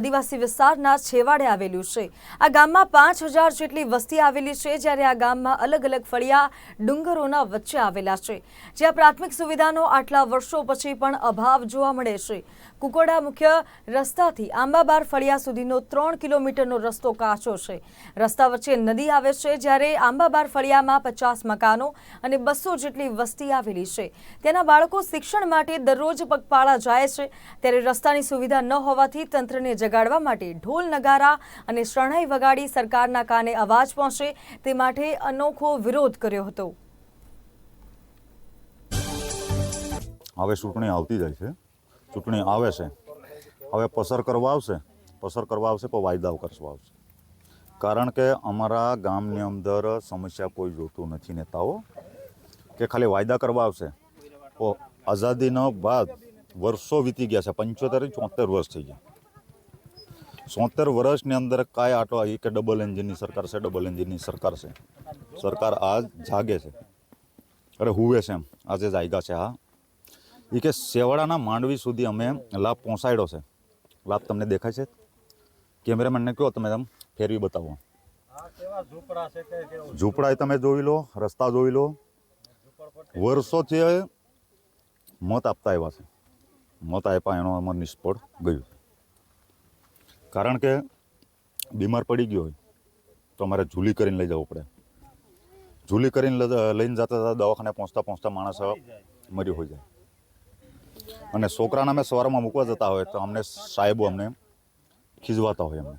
આદિવાસી વિસ્તારના છેવાડે આવેલું છે. આ ગામમાં પાંચ હજાર જેટલી વસ્તી આવેલી છે, જ્યારે આ ગામમાં અલગ અલગ ફળિયા ડુંગરોના વચ્ચે આવેલા છે. જ્યાં પ્રાથમિક સુવિધાનો આટલા વર્ષો પછી પણ અભાવ જોવા મળે છે. કુકોડા મુખ્ય રસ્તાથી આંબાબાર ફળિયા સુધીનો ત્રણ કિલોમીટરનો રસ્તો કાચો છે. રસ્તા વચ્ચે નદી આવે છે જ્યારે આંબાબાર ફળિયામાં પચાસ મકાનો અને બસો જેટલી વસ્તી આવેલી છે. તેના બાળકો શિક્ષણ માટે દરરોજ પગપાળા જાય છે. ત્યારે રસ્તાની સુવિધા ન હોવાથી તંત્રને જગાડવા માટે ઢોલ નગારા અને શરણાઈ વગાડી સરકારના કાને અવાજ પહોંચે તે માટે અનોખો વિરોધ કર્યો હતો. હવે ચૂંટણી આવતી જાય છે. ચૂંટણી આવે છે. હવે પસર કરવા આવશે, પસર કરવા આવશે પણ વાયદાઓ કરવા આવશે. કારણ કે અમારા ગામની અંદર સમસ્યા કોઈ જોતું નથી નેતાઓ, કે ખાલી વાયદા કરવા આવશે. તો આઝાદીનો બાદ વર્ષો વીતી ગયા છે, પંચોતેર ચોતેર વર્ષ થઈ ગયા. સોતેર વર્ષની અંદર કાંઈ આટો આવી કે ડબલ એન્જિનની સરકાર છે ડબલ એન્જિનની સરકાર છે. સરકાર આજ જાગે છે. અરે હુવે છે એમ. આજે જાગ્યા છે હા એ કે સેવાડાના માંડવી સુધી અમે લાભ પહોંચાડ્યો છે. લાભ તમને દેખાય છે? કેમેરામેનને કહો તમે તમે ફેરવી બતાવો. ઝૂંપડા તમે જોઈ લો રસ્તા જોઈ લો. વર્ષોથી મત આપતા આવ્યા છે. મત આપ્યા એનો અમાર નિષ્ફળ ગયું. કારણ કે બીમાર પડી ગયો હોય તો અમારે ઝૂલી કરીને લઈ જવું પડે. ઝૂલી કરીને લઈને જતા જતા દવાખાને પહોંચતા પહોંચતા માણસ મર્યો હોય જાય. અને છોકરાને અમે સવારમાં મૂકવા જતા હોય તો અમને સાહેબો અમને ખીજવાતા હોય અમને.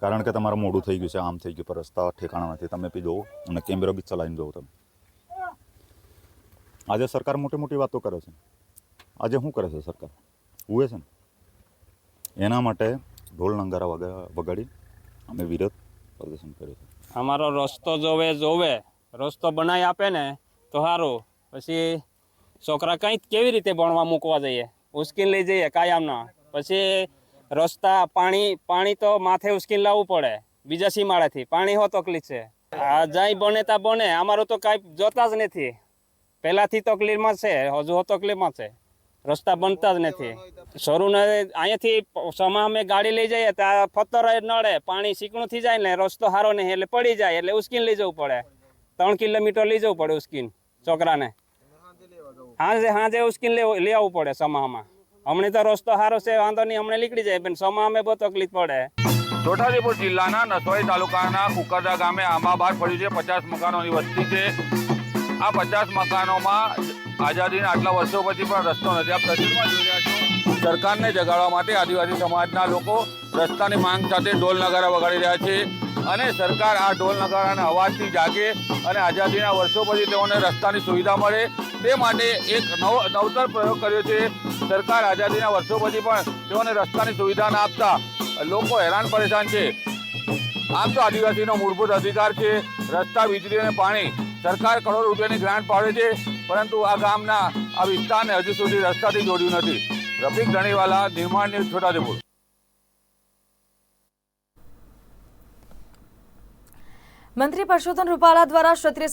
કારણ કે તમારું મોડું થઈ ગયું છે, આમ થઈ ગયું, પણ રસ્તા ઠેકાણા તમે બી જોવો અને કેમેરો બી ચલાવીને જોવો તમે. આજે સરકાર મોટી મોટી વાતો કરે છે. આજે શું કરે છે સરકાર? ઉવે છે ને? એના માટે ઢોલ નંગારા વગા, વગાડી અમે વિરોધ પ્રદર્શન કર્યું છે. અમારો રસ્તો જોવે જોવે. રસ્તો બનાવી આપે ને તો સારું પછી છોકરા કંઈ કેવી રીતે ભણવા મૂકવા જઈએ? ઉશ્કીન લઈ જઈએ કાયમના. પછી રસ્તા, પાણી પાણી તો માથે ઉશ્કીન લાવવું પડે. બીજા સીમાડાથી. પાણી હો તકલીફ છે. આ જાય બને તા બને. અમારું તો કાંઈ જોતા જ નથી. પહેલાંથી તકલીફમાં છે. હજુ હો તકલીફમાં છે. રસ્તા બનતા જ નથી. શરૂને અહીંયાથી સમા અમે ગાડી લઈ જઈએ ત્યાં ફતર નડે. પાણી ચીકણું થઈ જાય ને રસ્તો સારો નહીં, એટલે પડી જાય, એટલે ઉશ્કીન લઈ જવું પડે. ત્રણ કિલોમીટર લઈ જવું પડે ઉશ્કીન છોકરાને. હાજે હાજે ઉશ્કીન લેવું, લઈ આવવું પડે સમામાં. હમણાં તો રસ્તો સારો છે, વાંધો નહીં, હમણાં નીકળી જાય, પણ સમામાં બહુ તકલીફ પડે. છોટાઉદેપુર જિલ્લાના નસવાઈ તાલુકાના કુકરદા ગામે આંબાબાર પડ્યું છે, પચાસ મકાનોની વસ્તી છે. આ પચાસ મકાનોમાં આઝાદીના આટલા વર્ષો પછી પણ રસ્તો નથી. આપ તસવીરમાં જોઈ રહ્યા છો, સરકારને જગાડવા માટે આદિવાસી સમાજના લોકો રસ્તાની માંગ સાથે ઢોલ નગારા વગાડી રહ્યા છે અને સરકાર આ ઢોલ નગારાના અવાજથી જાગે અને આઝાદીના વર્ષો પછી તેઓને રસ્તાની સુવિધા મળે. તે માટે એક નવો નવતર પ્રયોગ કર્યો છે. સરકાર આઝાદીના વર્ષો પછી પણ તેઓને રસ્તાની સુવિધા ના આપતા લોકો હેરાન પરેશાન છે. આમ તો આદિવાસીનો મૂળભૂત અધિકાર છે. રસ્તા વીજળી અને પાણી સરકાર કરોડ રૂપિયાની ગ્રાન્ટ પાડે છે. પરંતુ આ ગામના આ વિસ્તારને હજુ સુધી રસ્તાથી જોડ્યું નથી. રફીક ધણીવાલા, નિર્માણ ન્યૂઝ, છોટાઉદેપુર. મંત્રી પરસોત્તમ રૂપાલા દ્વારા ક્ષત્રિય